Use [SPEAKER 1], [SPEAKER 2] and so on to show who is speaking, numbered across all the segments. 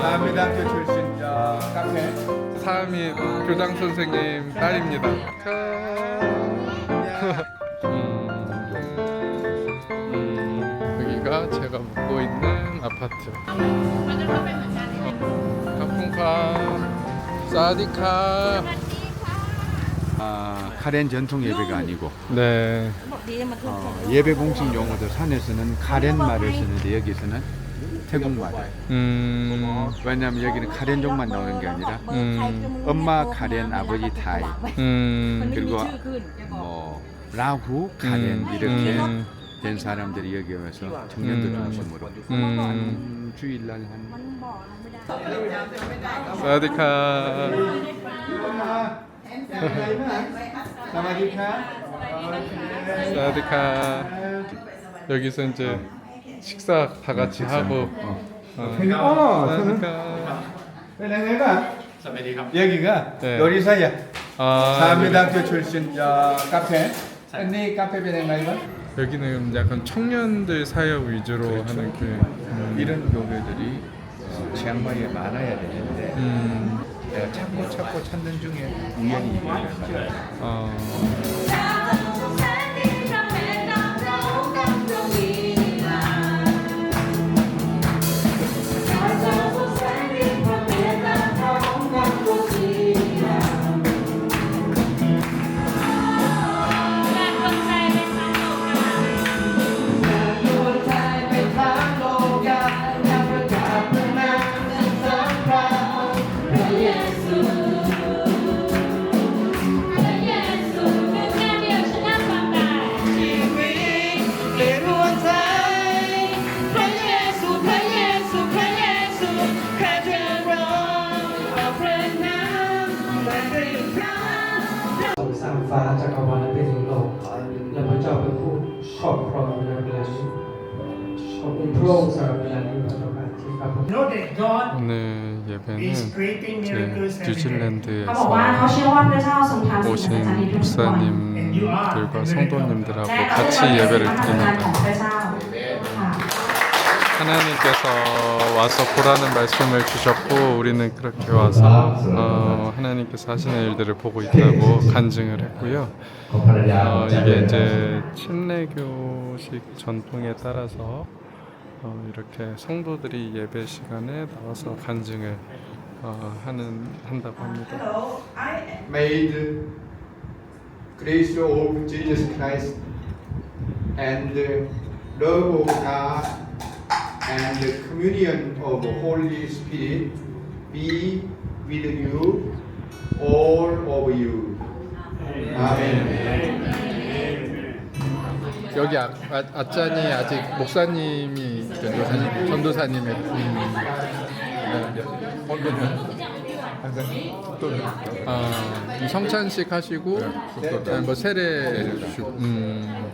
[SPEAKER 1] 사암미대학교 출신 저 카페
[SPEAKER 2] 사암이 교장 선생님 딸입니다. 음, 여기가 제가 묵고 있는 아파트. 카푼카 사디카.
[SPEAKER 1] 아, 카렌 전통 예배가 아니고
[SPEAKER 2] 네.
[SPEAKER 1] 어, 예배 공식 용어도 산에서는 카렌 말을 쓰는데 여기서는 태국 말
[SPEAKER 2] 음.
[SPEAKER 1] 왜냐하면 여기는 카렌족만 나오는 게 아니라
[SPEAKER 2] 음.
[SPEAKER 1] 엄마 카렌 아버지 타이
[SPEAKER 2] 음.
[SPEAKER 1] 그리고 뭐 라후 카렌
[SPEAKER 2] 음.
[SPEAKER 1] 이렇게
[SPEAKER 2] 음.
[SPEAKER 1] 된 사람들이 여기 와서 청년들
[SPEAKER 2] 음.
[SPEAKER 1] 중심으로
[SPEAKER 2] 음.
[SPEAKER 1] 음, 주일날 한
[SPEAKER 2] 사디카. 사디카. 여기서 이제 식사 다 같이 하고. 어.
[SPEAKER 1] 어, 저는
[SPEAKER 2] 사디카.
[SPEAKER 1] 여기가
[SPEAKER 2] 네.
[SPEAKER 1] 요리사야.
[SPEAKER 2] 아,
[SPEAKER 1] 사암미대학교 출신 저 카페. 언니 카페 베네가이가
[SPEAKER 2] 여기는 약간 청년들 사역 위주로 하는 그 음,
[SPEAKER 1] 이런 교회들이 어, 치앙마이에 많아야 되는데
[SPEAKER 2] 음,
[SPEAKER 1] 내가 찾고 찾고 찾는 중에 우연히 이 교회를 만났다.
[SPEAKER 2] 어,
[SPEAKER 3] 아,
[SPEAKER 2] 예배는 뉴질랜드에서
[SPEAKER 4] 오신
[SPEAKER 2] 목사님들과 성도님들하고 같이 예배를 드립니다. 하나님께서 와서 보라는 말씀을 주셨고 우리는 그렇게 와서 어, 하나님께서 하시는 일들을 보고 있다고 간증을 했고요. 어, 이게 이제 침례교식 전통에 따라서 어, 이렇게 성도들이 예배 시간에 나와서 간증을 어, 하는 한다고 합니다.
[SPEAKER 1] May the grace of Jesus Christ and the love of God and the communion of the Holy Spirit be with you, all of you. Amen.
[SPEAKER 2] 여기 아, 아, 아짠이 아직 목사님이 전도사님, 전도사님의 음, 아, 성찬식 하시고 아니, 뭐 세례 주시고 음.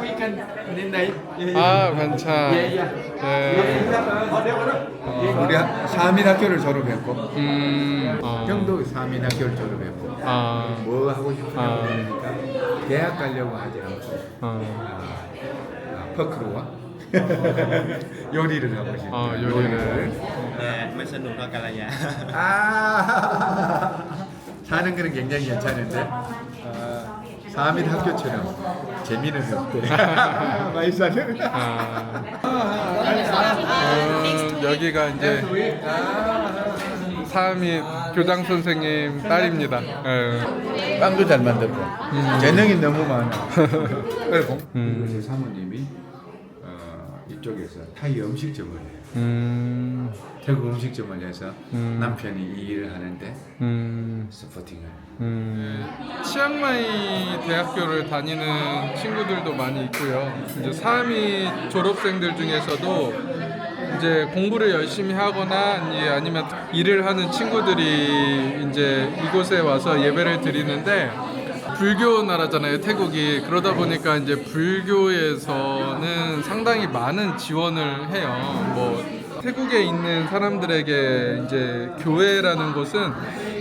[SPEAKER 1] We can midnight.
[SPEAKER 2] 아 반찬
[SPEAKER 1] 예, 예.
[SPEAKER 2] 네.
[SPEAKER 1] 우리 사민 학교를 졸업했고
[SPEAKER 2] 음, 어,
[SPEAKER 1] 경도 사민 학교를 졸업했고
[SPEAKER 2] 아,
[SPEAKER 1] 뭐 하고 싶으냐고
[SPEAKER 2] 아.
[SPEAKER 1] 그러니까 대학 가려고 하지 않고
[SPEAKER 2] 어,
[SPEAKER 1] 아, 퍼크로와 요리를 하고
[SPEAKER 2] 싶어요.
[SPEAKER 5] 아, 요리를. 네, 못 쓰는 거 갈라야.
[SPEAKER 1] 아, 사는 거는 굉장히 괜찮은데 아, 3일 학교처럼 재미는 없대. 많이 사는.
[SPEAKER 2] 아, 음, 여기가 이제 사미 교장 선생님 딸입니다. 예.
[SPEAKER 1] 빵도 잘 만들고 음. 재능이 너무 많아. 그리고
[SPEAKER 2] 음.
[SPEAKER 1] 사모님이 쪽에서 타이 음식점을 해요.
[SPEAKER 2] 음,
[SPEAKER 1] 태국 음식점을 해서
[SPEAKER 2] 음.
[SPEAKER 1] 남편이 이 일을 하는데
[SPEAKER 2] 음,
[SPEAKER 1] 서포팅을.
[SPEAKER 2] 음. 치앙마이 대학교를 다니는 친구들도 많이 있고요. 이제 사암이 졸업생들 중에서도 이제 공부를 열심히 하거나 이제 아니면 일을 하는 친구들이 이제 이곳에 와서 예배를 드리는데 불교 나라잖아요 태국이. 그러다 보니까 이제 불교에서는 상당히 많은 지원을 해요. 뭐 태국에 있는 사람들에게 이제 교회라는 곳은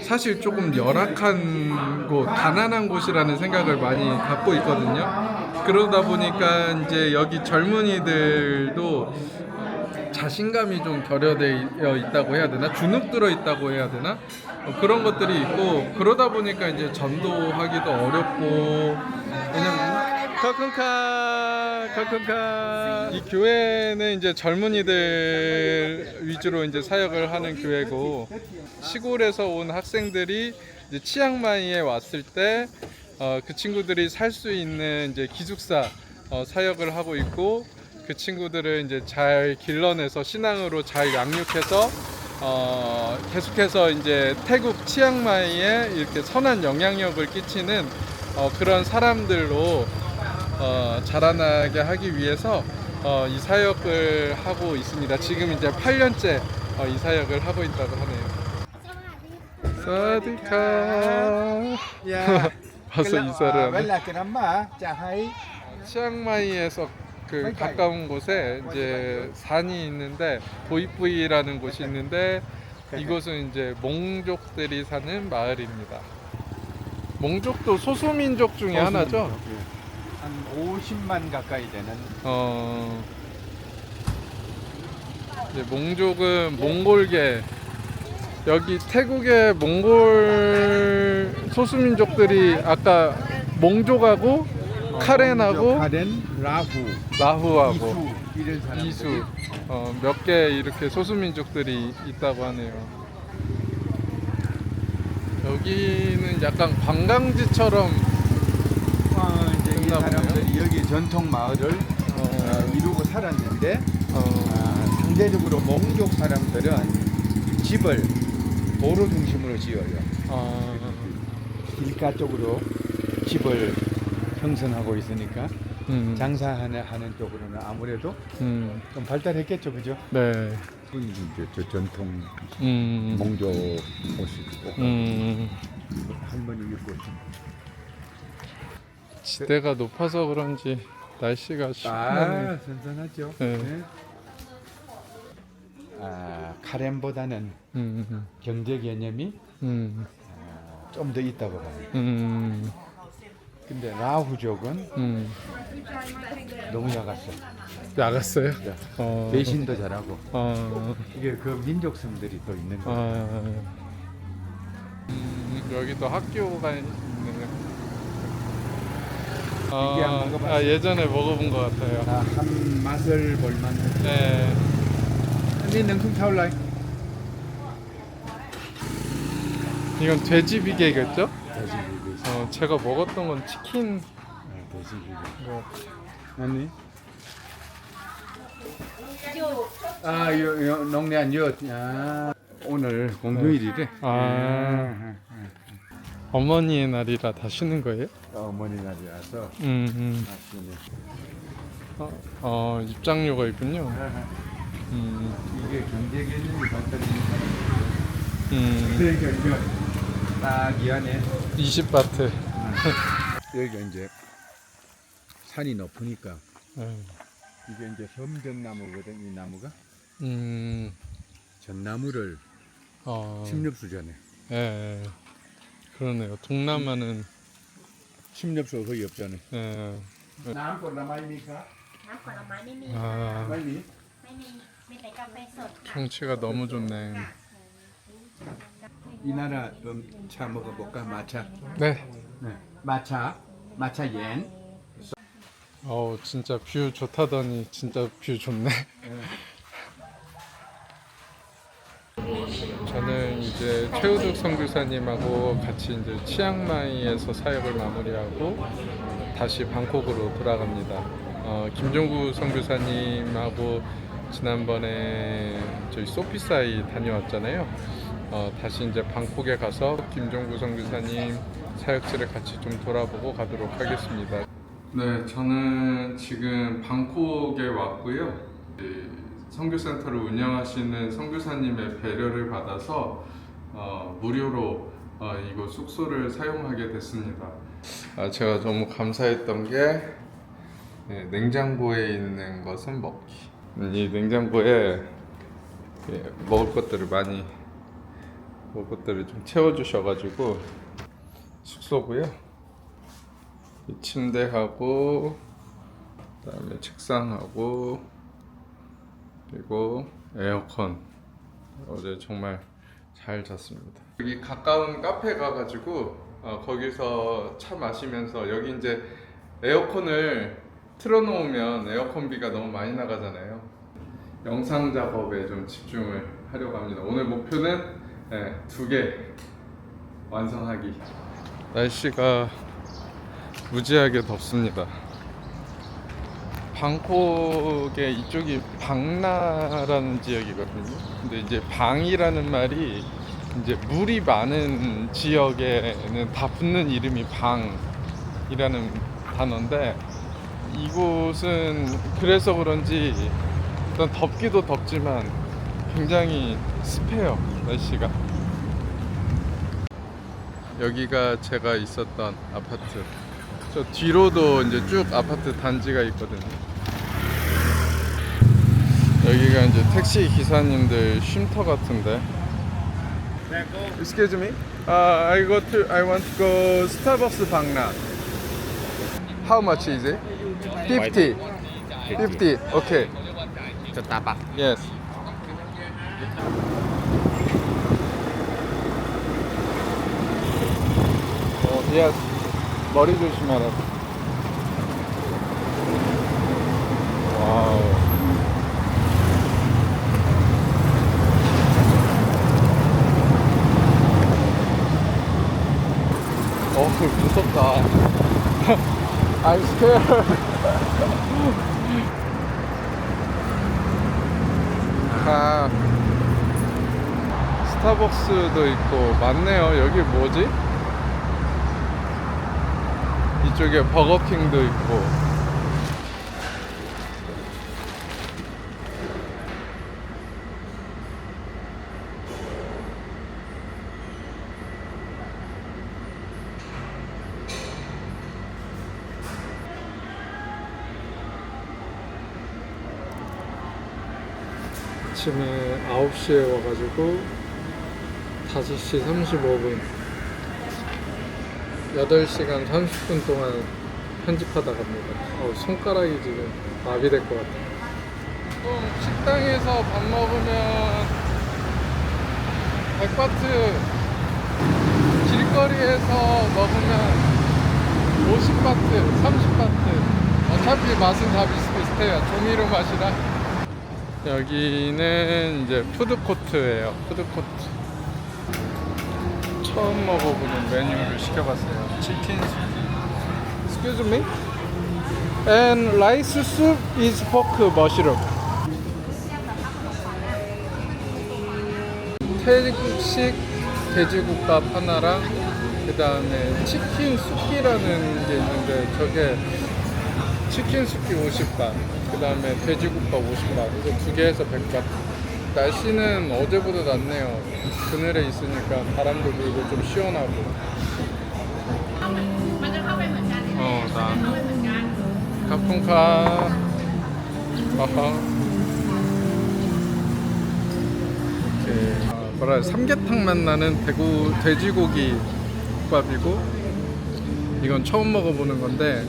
[SPEAKER 2] 사실 조금 열악한 곳 가난한 곳이라는 생각을 많이 갖고 있거든요. 그러다 보니까 이제 여기 젊은이들도 자신감이 좀 결여되어 있다고 해야 되나? 주눅 들어 있다고 해야 되나? 어, 그런 것들이 있고 그러다 보니까 이제 전도하기도 어렵고 왜냐면 카큰카 카큰카 이 교회는 이제 젊은이들 위주로 이제 사역을 하는 교회고 시골에서 온 학생들이 이제 치앙마이에 왔을 때 어, 그 친구들이 살 수 있는 이제 기숙사 어, 사역을 하고 있고 그 친구들을 이제 잘 길러내서 신앙으로 잘 양육해서 어, 계속해서 이제 태국 치앙마이에 이렇게 선한 영향력을 끼치는 어, 그런 사람들로 어, 자라나게 하기 위해서 어, 이 사역을 하고 있습니다. 지금 이제 8년째 어, 이 사역을 하고 있다고 하네요. 사디카. 와서 인사를 하네. 치앙마이에서 그 가까운 곳에 이제 산이 있는데 도이뿌이라는 곳이 있는데 이곳은 이제 몽족들이 사는 마을입니다. 몽족도 소수민족 중에 하나죠.
[SPEAKER 1] 한 50만 가까이 되는
[SPEAKER 2] 어, 이제 몽족은 몽골계 여기 태국의 몽골 소수민족들이 아까 몽족하고 카렌하고
[SPEAKER 1] 카렌, 라후,
[SPEAKER 2] 라후하고
[SPEAKER 1] 이수 이런 사람들이
[SPEAKER 2] 이수 어, 몇 개 이렇게 소수민족들이 있다고 하네요. 여기는 약간 관광지처럼
[SPEAKER 1] 어, 이제 이
[SPEAKER 2] 보네요.
[SPEAKER 1] 사람들이 여기 전통 마을을
[SPEAKER 2] 어,
[SPEAKER 1] 어, 이루고 살았는데
[SPEAKER 2] 어,
[SPEAKER 1] 아, 상대적으로 몽족 사람들은 집을 도로 중심으로 지어요.
[SPEAKER 2] 어,
[SPEAKER 1] 길가 쪽으로 집을 형성하고 있으니까
[SPEAKER 2] 음,
[SPEAKER 1] 장사하는 하는 쪽으로는 아무래도
[SPEAKER 2] 음,
[SPEAKER 1] 좀 발달했겠죠, 그죠?
[SPEAKER 2] 네,
[SPEAKER 1] 이제 저 전통
[SPEAKER 2] 음,
[SPEAKER 1] 몽족 옷이 있고
[SPEAKER 2] 음,
[SPEAKER 1] 할머니 입고
[SPEAKER 2] 지대가 높아서 그런지 날씨가 시원하네.
[SPEAKER 1] 아, 선선하죠.
[SPEAKER 2] 네.
[SPEAKER 1] 네. 아, 카렌보다는
[SPEAKER 2] 음, 음,
[SPEAKER 1] 경제 개념이
[SPEAKER 2] 음,
[SPEAKER 1] 좀 더 있다고 봐요.
[SPEAKER 2] 음,
[SPEAKER 1] 근데 라후족은
[SPEAKER 2] 음.
[SPEAKER 1] 너무 약았어.
[SPEAKER 2] 나갔어요?
[SPEAKER 1] 네.
[SPEAKER 2] 어,
[SPEAKER 1] 배신도 잘하고
[SPEAKER 2] 어,
[SPEAKER 1] 이게 그 민족성들이 또 있는 거예요.
[SPEAKER 2] 아, 음, 여기도 학교가 있네요.
[SPEAKER 1] 이게 안
[SPEAKER 2] 아,
[SPEAKER 1] 먹어봤어요?
[SPEAKER 2] 아, 예전에 먹어본 것 같아요.
[SPEAKER 1] 아, 한 맛을 볼만한.
[SPEAKER 2] 네.
[SPEAKER 1] 니 능통 타올라.
[SPEAKER 2] 이건 돼지 비계겠죠? 어, 제가 먹었던 건 치킨.
[SPEAKER 1] 아, 돼지고기.
[SPEAKER 2] 뭐,
[SPEAKER 1] 아니. 아, 요, 요 농내한 요. 아, 오늘 공휴일이래.
[SPEAKER 2] 아. 어머니의 날이라 다 쉬는 거예요?
[SPEAKER 1] 어머니 날이라서
[SPEAKER 2] 음, 음. 어, 어, 입장료가 있군요. 음,
[SPEAKER 1] 이게 경제 개념이 발달된
[SPEAKER 2] 음.
[SPEAKER 1] 그러니까 이거 딱 이 안에
[SPEAKER 2] 20바트.
[SPEAKER 1] 여기가 이제 산이 높으니까
[SPEAKER 2] 음,
[SPEAKER 1] 이게 이제 섬전나무거든 이 나무가
[SPEAKER 2] 음,
[SPEAKER 1] 전나무를
[SPEAKER 2] 어,
[SPEAKER 1] 침엽수잖아요.
[SPEAKER 2] 예, 예. 그러네요. 동남아는,
[SPEAKER 1] 침엽수가 거의 없잖아요.
[SPEAKER 2] 예,
[SPEAKER 1] 남 꼴라마입니까?
[SPEAKER 6] น้ำผลไม้ไม่มี
[SPEAKER 2] 아,
[SPEAKER 1] ไม่มี
[SPEAKER 6] ไม่มี มีแต่กาแฟสดค่ะ
[SPEAKER 2] 경치가 너무 좋네.
[SPEAKER 1] 이 나라 음, 차 먹어볼까? 마차.
[SPEAKER 2] 네.
[SPEAKER 1] 네. 마차. 마차 옌.
[SPEAKER 2] 어우, 진짜 뷰 좋다더니 진짜 뷰 좋네. 저는 이제 최우득 선교사님하고 같이 이제 치앙마이에서 사역을 마무리하고 다시 방콕으로 돌아갑니다. 어, 김종구 선교사님하고 지난번에 저희 소피사이 다녀왔잖아요. 어, 다시 이제 방콕에 가서 김종구 선교사님 사역지를 같이 좀 돌아보고 가도록 하겠습니다. 네, 저는 지금 방콕에 왔고요. 이 선교센터를 운영하시는 선교사님의 배려를 받아서 어, 무료로 어, 이곳 숙소를 사용하게 됐습니다. 아, 제가 너무 감사했던 게 네, 냉장고에 있는 것은 먹기. 이 냉장고에 예, 먹을 것들을 많이 먹을 것들을 좀 채워주셔가지고 숙소고요. 이 침대하고 그다음에 책상하고 그리고 에어컨 어제 정말 잘 잤습니다. 여기 가까운 카페 가가지고 어, 거기서 차 마시면서 여기 이제 에어컨을 틀어놓으면 에어컨비가 너무 많이 나가잖아요. 영상 작업에 좀 집중을 하려고 합니다. 오늘 목표는 네, 두 개 완성하기. 날씨가 무지하게 덥습니다. 방콕의 이쪽이 방나라는 지역이거든요. 근데 이제 방이라는 말이 이제 물이 많은 지역에는 다 붙는 이름이 방이라는 단어인데 이곳은 그래서 그런지 일단 덥기도 덥지만 굉장히 습해요 날씨가 여기가 제가 있었던 아파트 저 뒤로도 이제 쭉 아파트 단지가 있거든요 여기가 이제 택시 기사님들 쉼터 같은데 Excuse me. Uh, I go to. I want to go Starbucks Bangna. How much is it? Fifty. Fifty. Okay.
[SPEAKER 5] 스타벅
[SPEAKER 2] Yes. 어, yes. 머리 조심하라. 와우. 어, 그 무섭다. I'm scared. 아, 스타벅스도 있고 많네요. 여기 뭐지? 이쪽에 버거킹도 있고. 아침에 9시에 와가지고 5시 35분 8시간 30분 동안 편집하다 갑니다. 어, 손가락이 지금 마비될 것 같아요. 식당에서 밥 먹으면 백바트 길거리에서 먹으면 50바트, 30바트. 어차피 맛은 다 비슷비슷해요. 조미료 맛이랑. 여기는 이제 푸드코트예요. 푸드코트. 처음 먹어보는 메뉴를 시켜봤어요. 치킨 soup. Excuse me. And rice soup is pork mushroom. 태국식 돼지국밥 하나랑 그 다음에 치킨 수끼라는 게 있는데 저게 치킨 수끼 50바 그 다음에 돼지국밥 50바 그래서 두 개에서 100바 날씨는 어제보다 낫네요. 그늘에 있으니까 바람도 불고 좀 시원하고. 어나. 카pun카. 아하. 이렇게. 아, 뭐라 삼계탕 맛 나는 대구 돼지고기 국밥이고 이건 처음 먹어보는 건데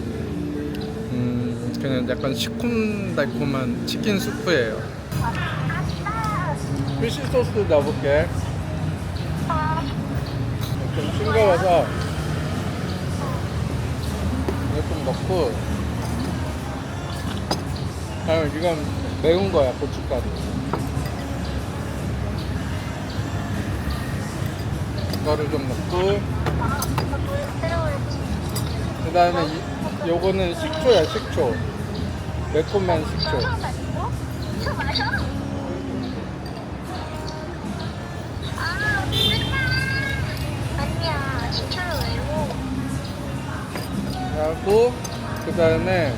[SPEAKER 2] 음, 그냥 약간 시큼달콤한 치킨 수프예요. 피시 소스 넣어볼게. 좀 싱거워서 이거 좀 넣고. 아, 이건 매운 거야 고춧가루. 이거를 좀 넣고. 그 다음에 요거는 식초야 식초 매콤한 식초 하고 그 다음에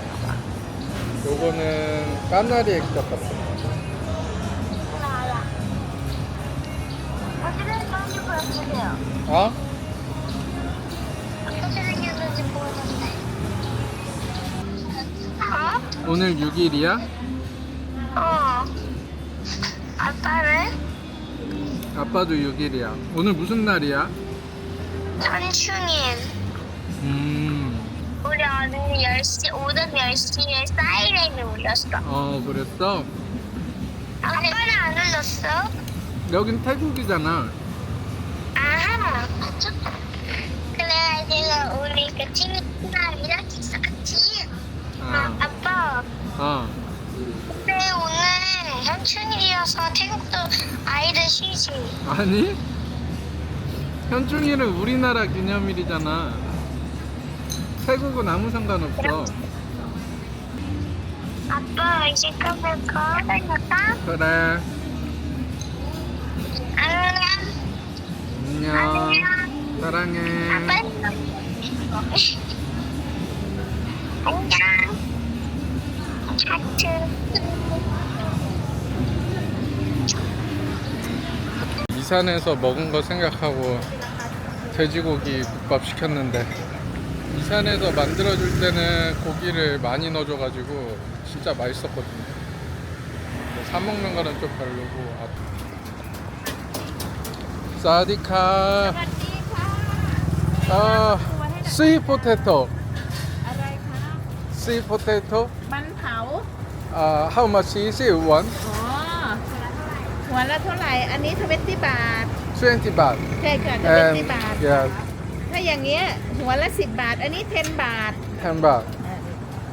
[SPEAKER 2] 요거는 까나리 액젓 같은 거.
[SPEAKER 6] 어?
[SPEAKER 2] 오늘 6일이야?
[SPEAKER 6] 어. 아빠는?
[SPEAKER 2] 아빠도 6일이야 오늘 무슨 날이야?
[SPEAKER 6] 천충일.
[SPEAKER 2] 음,
[SPEAKER 6] 우리 오늘 10시, 오전 10시에 사이렌이 울렸어.
[SPEAKER 2] 어 그랬어?
[SPEAKER 6] 있었어?
[SPEAKER 2] 여긴 태국이잖아.
[SPEAKER 6] 아하. 그래가지고 우리 그 친구들이랑 있었지.
[SPEAKER 2] 아,
[SPEAKER 6] 아빠.
[SPEAKER 2] 어.
[SPEAKER 6] 근데 오늘 현충일이어서 태국도 아이들 쉬지.
[SPEAKER 2] 아니? 현충일은 우리나라 기념일이잖아. 태국은 아무 상관없어.
[SPEAKER 6] 아빠 이제 가볼까? 가볼까?
[SPEAKER 2] 그래.
[SPEAKER 6] 안녕.
[SPEAKER 2] 안녕. 사랑해.
[SPEAKER 6] 아빠. 안녕. 하트.
[SPEAKER 2] 이산에서 먹은 거 생각하고 돼지고기 국밥 시켰는데 이산에서 만들어줄 때는 고기를 많이 넣어줘가지고 진짜 맛있었거든요. 근데 사 먹는 거는 좀 별로고. 아. 사디카. 아, 스윗 포테토.
[SPEAKER 7] อะไรคะ
[SPEAKER 2] 스윗 포테토.
[SPEAKER 7] มันเผา
[SPEAKER 2] 아, how much is it? One?
[SPEAKER 7] อ๋อ หัวละเท่าไหร่ อันนี้ทเวนตี้บาท
[SPEAKER 2] 20 baht.
[SPEAKER 7] ใช่ค่ะทเวน
[SPEAKER 2] And
[SPEAKER 7] ตี้บาท
[SPEAKER 2] yeah,
[SPEAKER 7] ถ้าอย่างเงี้ย หัวละสิบบาท อันนี้เทนบาท
[SPEAKER 2] 10 baht.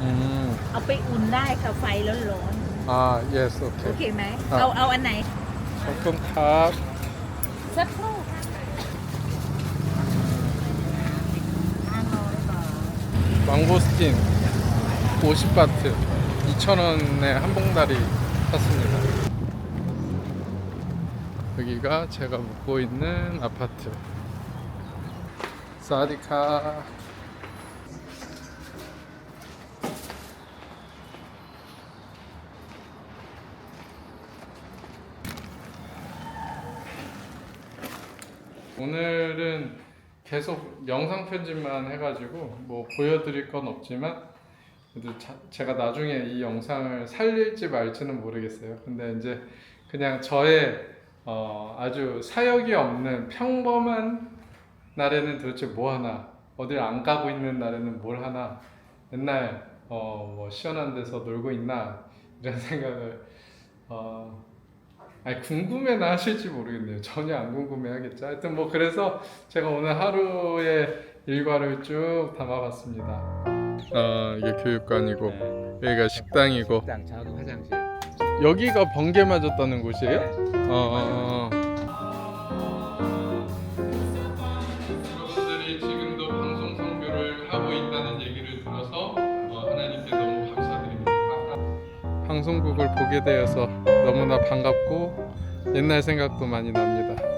[SPEAKER 2] 음.
[SPEAKER 7] เอาไปอุ่นได้ค่ะไฟร้อน
[SPEAKER 2] 아, yes,
[SPEAKER 7] ๆ โอ
[SPEAKER 2] okay.
[SPEAKER 7] เคไหม
[SPEAKER 2] อ่ะ
[SPEAKER 7] เอาเอาอันไหน
[SPEAKER 2] 조금 탑.
[SPEAKER 7] สักครู่ค่ะห้าร้อยบาท
[SPEAKER 2] 망고스틴 50바트 2,000원에 한 봉다리 샀습니다. 여기가 제가 묵고 있는 아파트. 사디카. 오늘은 계속 영상 편집만 해가지고 뭐 보여드릴 건 없지만 그래도 자- 제가 나중에 이 영상을 살릴지 말지는 모르겠어요. 근데 이제 그냥 저의 어, 아주 사역이 없는 평범한 날에는 도대체 뭐 하나 어딜 안 가고 있는 날에는 뭘 하나 맨날 어, 뭐 시원한 데서 놀고 있나 이런 생각을 어, 아니 궁금해나 하실지 모르겠네요. 전혀 안 궁금해하겠죠. 하여튼 뭐 그래서 제가 오늘 하루의 일과를 쭉 담아봤습니다. 아 이게 교육관이고 여기가 식당이고
[SPEAKER 5] 작은 화장실.
[SPEAKER 2] 여기가 번개 맞았다는 곳이에요? 어. 어, 어. 방송국을 보게 되어서 너무나 반갑고 옛날 생각도 많이 납니다.